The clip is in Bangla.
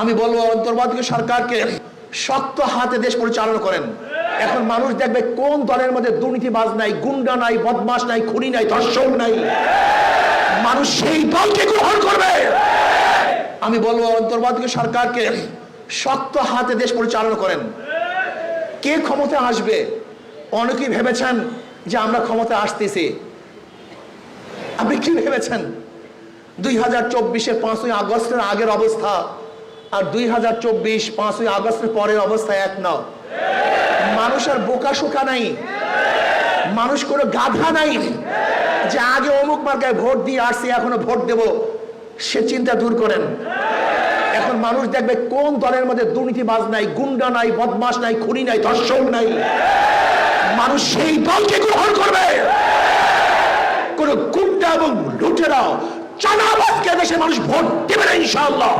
আমি বলব অন্তর্বর্তী সরকারকে শক্ত হাতে দেশ পরিচালনা করেন। এখন মানুষ দেখবে কোন দলের মধ্যে দুর্নীতিবাজ নাই, গুন্ডা নাই বদমাস নাই, খুনি নাই, ধর্ষক নাই। মানুষ সেই দলকে গ্রহণ করবে। আমি বলব অন্তর্বর্তী সরকারকে শক্ত হাতে দেশ পরিচালনা করেন। কে ক্ষমতা আসবে? অনেকেই ভেবেছেন যে আমরা ক্ষমতা আসতেছি। আপনি কি ভেবেছেন? দুই হাজার চব্বিশের পাঁচই আগস্টের আগের অবস্থা আর দুই হাজার চব্বিশ পাঁচই আগস্টের পরের অবস্থা এক নাও। মানুষ আর বোকা শোকা নাই। মানুষ কোনো গাধা নাই। যে আগে অমুক মার্কায় ভোট দিয়ে আসছি, এখনও ভোট দেব, সে চিন্তা দূর করেন। এখন মানুষ দেখবে কোন দলের মধ্যে দুর্নীতিবাজ নাই, গুন্ডা নাই বদমাস নাই, খুনি নাই, ধর্ষক নাই। মানুষ সেই দলকে গ্রহণ করবে। কোন গুন্ডা এবং লুটেরা চানাবাজকে দেশে মানুষ ভোট দেবে না ইনশাআল্লাহ।